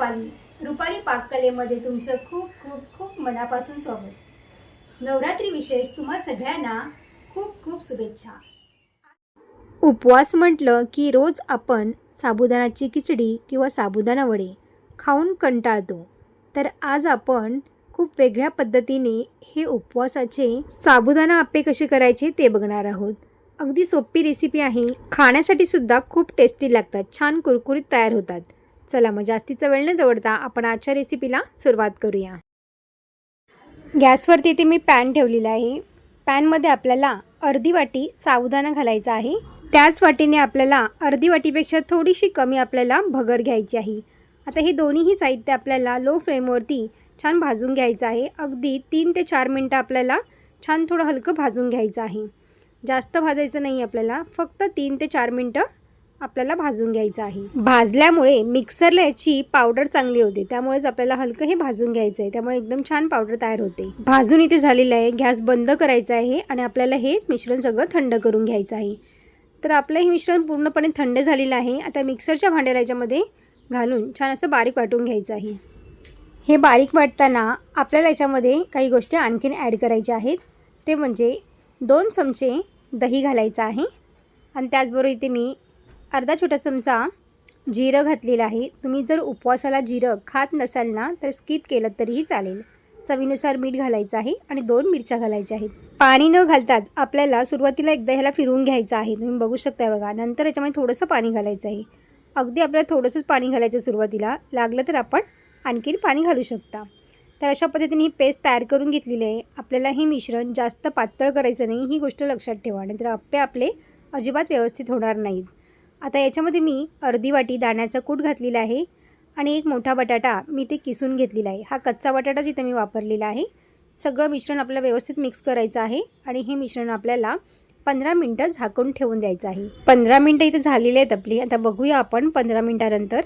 रुपाली. रुपाली पाककलेमध्ये तुमचं खूप खूप खूप मनापासून स्वागत. नवरात्री विशेष तुम्हा सगळ्यांना खूप खूप शुभेच्छा. उपवास म्हटलं की रोज आपण साबुदाणाची खिचडी किंवा साबुदाणा वडे खाऊन कंटाळतो. तर आज आपण खूप वेगळ्या पद्धतीने हे उपवासाचे साबुदाणा आप्पे कसे करायचे ते बघणार आहोत. अगदी सोपी रेसिपी आहे. खाण्यासाठी सुद्धा खूप टेस्टी लागतात. छान कुरकुरीत तयार होतात. चला मग जास्तीचा वेळ न जवळता आपण आजच्या रेसिपीला सुरुवात करूया. गॅसवरती इथे मी पॅन ठेवलेला आहे. पॅनमध्ये आपल्याला अर्धी वाटी साबुदाणा घालायचा आहे. त्याच वाटीने आपल्याला अर्धी वाटीपेक्षा थोडीशी कमी आपल्याला भगर घ्यायची आहे. आता हे दोन्हीही साहित्य आपल्याला लो फ्लेमवरती छान भाजून घ्यायचं आहे. अगदी तीन ते चार मिनटं आपल्याला छान थोडं हलकं भाजून घ्यायचं आहे. जास्त भाजायचं नाही आपल्याला. फक्त तीन ते चार मिनटं आपल्याला भाजून घ्यायचं आहे. भाजल्यामुळे मिक्सरला याची पावडर चांगली होते. त्यामुळेच आपल्याला हलकं हे भाजून घ्यायचं आहे त्यामुळे एकदम छान पावडर तयार होते. भाजून इथे झालेलं आहे. गॅस बंद करायचा आहे आणि आपल्याला हे मिश्रण सगळं थंड करून घ्यायचं आहे. तर आपलं हे मिश्रण पूर्णपणे थंड झालेलं आहे. आता मिक्सरच्या भांड्याला याच्यामध्ये घालून छान असं बारीक वाटून घ्यायचं आहे. हे बारीक वाटताना आपल्याला याच्यामध्ये काही गोष्टी आणखीन ॲड करायच्या आहेत. ते म्हणजे दोन चमचे दही घालायचं आहे. आणि त्याचबरोबर इथे मी अर्धा छोटा चमचा जिरं घातलेलं आहे. तुम्ही जर उपवासाला जिरं खात नसाल ना तर स्किप केलं तरीही चालेल. चवीनुसार मीठ घालायचं आहे आणि दोन मिरच्या घालायच्या आहेत. पाणी न घालताच आपल्याला सुरुवातीला एकदा ह्याला फिरवून घ्यायचं आहे. तुम्ही बघू शकता बघा नंतर याच्यामध्ये थोडंसं पाणी घालायचं आहे. अगदी आपल्याला थोडंसंच पाणी घालायचं सुरुवातीला लागलं तर आपण आणखीन पाणी घालू शकता. तर अशा पद्धतीने ही पेस्ट तयार करून घेतलेली आहे. आपल्याला हे मिश्रण जास्त पातळ करायचं नाही ही गोष्ट लक्षात ठेवा. नाहीतर अप्पे आपले अजिबात व्यवस्थित होणार नाहीत. आता याच्यामध्ये मी अर्धी वाटी दाण्याचा कूट घातलेला आहे आणि एक मोठा बटाटा मी ते किसून घेतलेला आहे. हा कच्चा बटाटाच इथे मी वापरलेला आहे. सगळं मिश्रण आपल्याला व्यवस्थित मिक्स करायचं आहे आणि हे मिश्रण आपल्याला पंधरा मिनटं झाकून ठेवून द्यायचं आहे. पंधरा मिनटं इथे झालेली आहेत आपली. आता बघूया आपण पंधरा मिनटानंतर.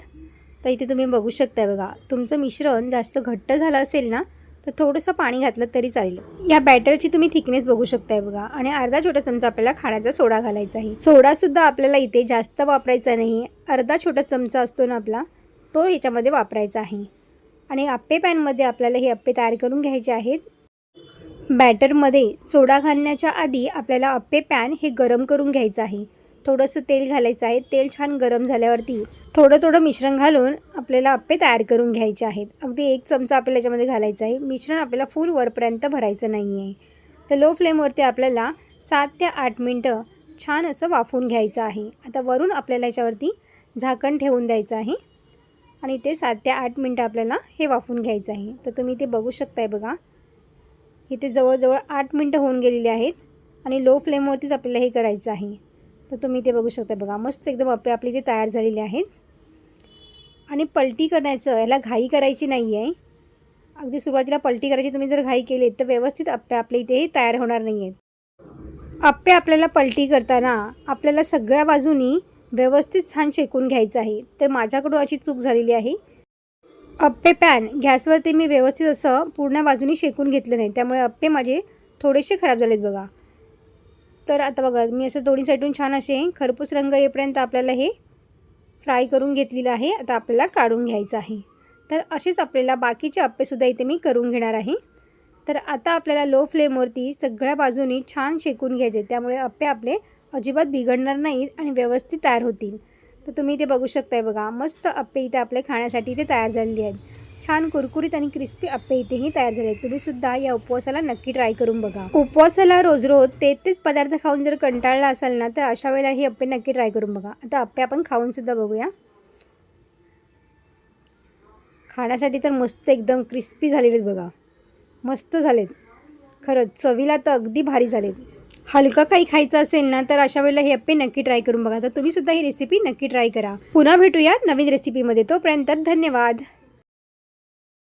तर इथे तुम्ही बघू शकता बघा तुमचं मिश्रण जास्त घट्ट झालं असेल ना तर थोडंसं पाणी घातलं तरी चालेल. या बॅटरची तुम्ही थिकनेस बघू शकताय बघा. आणि अर्धा छोटा चमचा आपल्याला खाण्याचा सोडा घालायचा आहे. सोडासुद्धा आपल्याला इथे जास्त वापरायचा नाही. अर्धा छोटा चमचा असतो ना आपला तो याच्यामध्ये वापरायचा आहे. आणि आप्पे पॅनमध्ये आपल्याला हे अप्पे तयार करून घ्यायचे आहेत. बॅटरमध्ये सोडा घालण्याच्या आधी आपल्याला अप्पे पॅन हे गरम करून घ्यायचं आहे. थोडंसं तेल घालायचं आहे. तेल छान गरम झाल्यावरती थोडं थोडं मिश्रण घालून आपल्याला अप्पे तयार करून घ्यायचे आहेत. अगदी एक चमचा आपल्याला याच्यामध्ये घालायचा आहे. मिश्रण आपल्याला फुल वरपर्यंत भरायचं नाही आहे तर लो फ्लेमवरती आपल्याला सात ते आठ मिनटं छान असं वाफवून घ्यायचं आहे. आता वरून आपल्याला याच्यावरती झाकण ठेवून द्यायचं आहे. आणि ते सात ते आठ मिनटं आपल्याला हे वाफवून घ्यायचं आहे. तर तुम्ही ते बघू शकताय बघा. इथे जवळजवळ आठ मिनटं होऊन गेलेली आहेत. आणि लो फ्लेमवरतीच आपल्याला हे करायचं आहे. तर तुम्ही ते बघू शकता बघा. मस्त एकदम अप्पे आपले ते तयार झालेले आहेत. आणि पलटी करायचं याला घाई करायची नाही आहे अगदी सुरुवातीला पलटी करायची तुम्ही जर घाई केली तर व्यवस्थित अप्पे आपल्या इथे तयार होणार नाही आहेत अप्पे आपल्याला पलटी करताना आपल्याला सगळ्या बाजूनी व्यवस्थित छान शेकून घ्यायचं आहे. तर माझ्याकडून अशी चूक झालेली आहे. अप्पे पॅन गॅसवरती मी व्यवस्थित असं पूर्ण बाजूनी शेकून घेतलं नाही. त्यामुळे अप्पे माझे थोडेसे खराब झालेत बघा. तर आता बघा मी असं दोन्ही साईडून छान असे खरपूस रंग येईपर्यंत आपल्याला हे फ्राय करून घेतलेलं आहे. आता आपल्याला काढून घ्यायचं आहे. तर असेच आपल्याला बाकीचे अप्पेसुद्धा इथे मी करून घेणार आहे. तर आता आपल्याला लो फ्लेमवरती सगळ्या बाजूनी छान शेकून घ्यायचे त्यामुळे अप्पे आपले अजिबात बिघडणार नाहीत आणि व्यवस्थित तयार होतील. तर तुम्ही इथे बघू शकताय बघा मस्त अप्पे इथे आपले खाण्यासाठी इथे तयार झालेली आहेत. छान कुरकुरीत आणि क्रिस्पी अप्पे इथेही तयार झाले आहेत. तुम्ही सुद्धा या उपवासाला नक्की ट्राय करून बघा. उपवासाला रोज रोज ते तेच पदार्थ खाऊन जर कंटाळला असाल ना तर अशा वेळेला हे अप्पे नक्की ट्राय करून बघा. आता अप्पे आपण खाऊन सुद्धा बघूया. खाण्यासाठी तर मस्त एकदम क्रिस्पी झालेले आहेत बघा. मस्त झालेत. खरंच चवीला तर अगदी भारी झालेत. हलका काही खायचं असेल ना तर अशा वेळेला हे अप्पे नक्की ट्राय करून बघा. तर तुम्ही सुद्धा ही रेसिपी नक्की ट्राय करा. पुन्हा भेटूया नवीन रेसिपीमध्ये तोपर्यंत धन्यवाद.